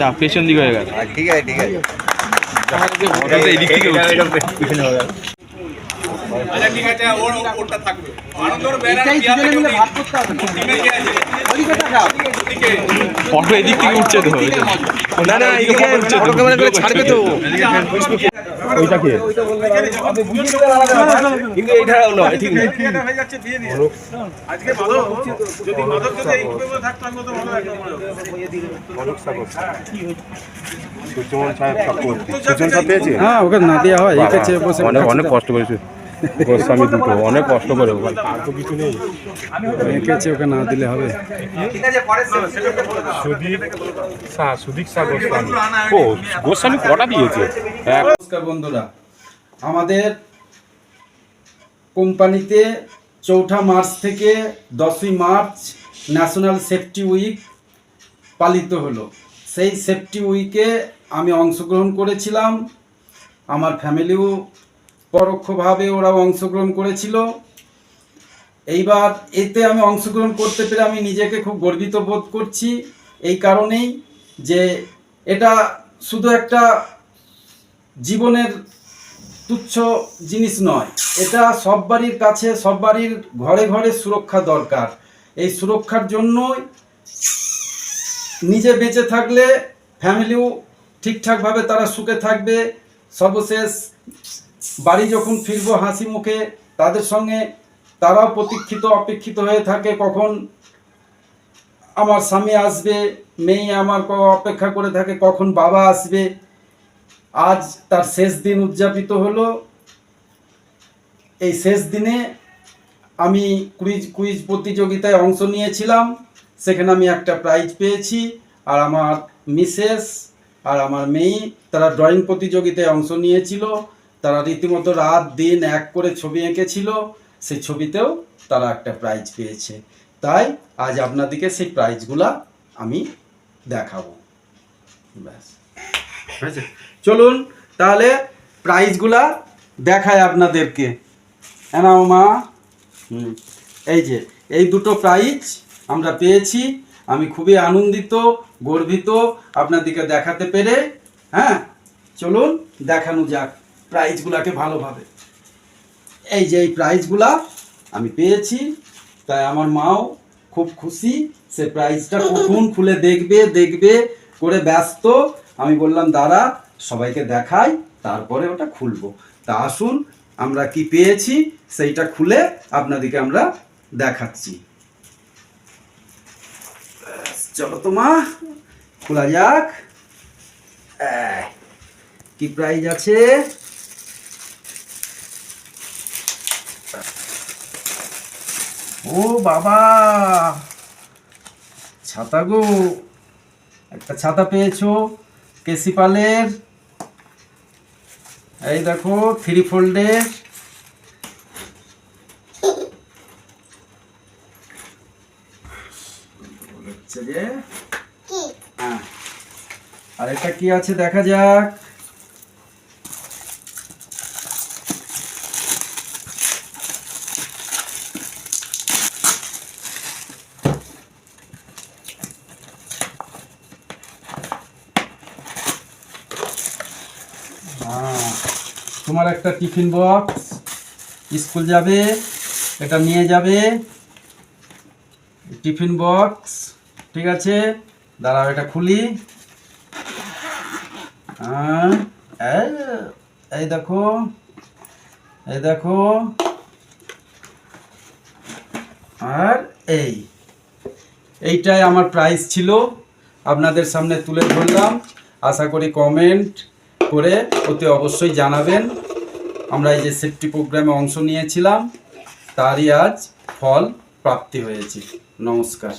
যা পেছন দিকে হয়ে গেল ঠিক আছে ঠিক আছে। আচ্ছা ঠিক আছে ওর ওরটা থাকবে। আনন্দর ব্যানার থেকে ওই ফটো এদিক থেকে উঠছে তো। না না এদিকে ফটো তো। ক্যামেরা করে ছাড়বে তো। কিন্তু এটা ঠিক নেই এটা হয়ে যাচ্ছে দিয়ে দিয়ে আজকে ভালো যদি মাদক যদি এইভাবে থাকতো আমি তো ভালো লাগতো সুচমন সাহেব সাপোর্ট সাহেব পেয়েছে হ্যাঁ ওকে না দেওয়া হয় এঁকেছে বসে অনেক অনেক কষ্ট করেছে। গোস্বামী দুটো অনেক কষ্ট করে ওখানে আর তো কিছু নেই। এঁকেছে ওকে না দিলে হবে। সুদীপ শাহ সুদীপ শাহ গোস্বামী। ও গোস্বামী কটা দিয়েছে? নমস্কার বন্ধুরা। আমাদের কোম্পানিতে চৌঠা মার্চ থেকে দশই মার্চ ন্যাশনাল সেফটি উইক পালিত হলো। সেই সেফটি উইকে আমি অংশগ্রহণ করেছিলাম। আমার ফ্যামিলিও পরোক্ষভাবে ওরাও অংশগ্রহণ করেছিল। এইবার এতে আমি অংশগ্রহণ করতে পেরে আমি নিজেকে খুব গর্বিত বোধ করছি। এই কারণেই যে এটা শুধু একটা জীবনের তুচ্ছ জিনিস নয়, এটা সব বাড়ির কাছে সব বাড়ির ঘরে ঘরে সুরক্ষা দরকার। এই সুরক্ষার জন্যই নিজে বেঁচে থাকলে ফ্যামিলিও ঠিকঠাকভাবে তারা সুখে থাকবে। সর্বশেষ বাড়ি যখন ফিরবো হাসি মুখে, তাদের সঙ্গে তারাও প্রতীক্ষিত, অপেক্ষিত হয়ে থাকে কখন আমার স্বামী আসবে, মেয়ে আমার অপেক্ষা করে থাকে কখন বাবা আসবে। আজ তার শেষ দিন উদযাপিত হলো। এই শেষ দিনে আমি কুইজ কুইজ প্রতিযোগিতায় অংশ নিয়েছিলাম। সেখানে আমি একটা প্রাইজ পেয়েছি। আর আমার মিসেস আর আমার মেয়ে তারা ড্রয়িং প্রতিযোগিতায় অংশ নিয়েছিল। তারা রীতিমতো রাত, দিন এক করে ছবি এঁকেছিল, সেই ছবিতেও তারা একটা প্রাইজ পেয়েছে। তাই আজ আপনাদেরকে সেই প্রাইজগুলা আমি দেখাবো। ব্যাস। হয়েছে? চলুন তাহলে প্রাইজগুলা দেখায় আপনাদেরকে। এনাও মা। হুম, এই যে, এই দুটো প্রাইজ আমরা পেয়েছি। আমি খুবই আনন্দিত, গর্বিত, আপনাদেরকে দেখাতে পেরে। হ্যাঁ চলুন দেখানো যাক। প্রাইজগুলাকে ভালোভাবে। এই যে এই প্রাইজগুলা আমি পেয়েছি, তাই আমার মাও খুব খুশি, সে প্রাইজটা কখন খুলে দেখবে দেখবে, করে ব্যস্ত। আমি বললাম, দাঁড়া, সবাইকে দেখাই, তারপরে ওটা খুলবো। তা আসুন, আমরা কি পেয়েছি, সেইটা খুলে আপনাদেরকে আমরা দেখাচ্ছি। চলো তো মা, খোলা যাক। কি প্রাইজ আছে? ও বাবা। ছাতা গো। একটা ছাতা পেয়েছ কেসি পালের। এই দেখো থ্রি ফোল্ডের। হ্যাঁ। আর এটা কি আছে? দেখা যাক। তোমার একটা টিফিন বক্স। স্কুল যাবে, এটা নিয়ে যাবে। টিফিন বক্স, ঠিক আছে? দাঁড়াও, এটা খুলি। এই দেখো এই দেখো। আর এই, এইটাই আমার প্রাইস ছিল। আপনাদের সামনে তুলে ধরলাম। আশা করি কমেন্ট করে অতি অবশ্যই জানাবেন। আমরা এই যে সেফটি প্রোগ্রামে অংশ নিয়েছিলাম তারই আজ ফল প্রাপ্তি হয়েছে। নমস্কার।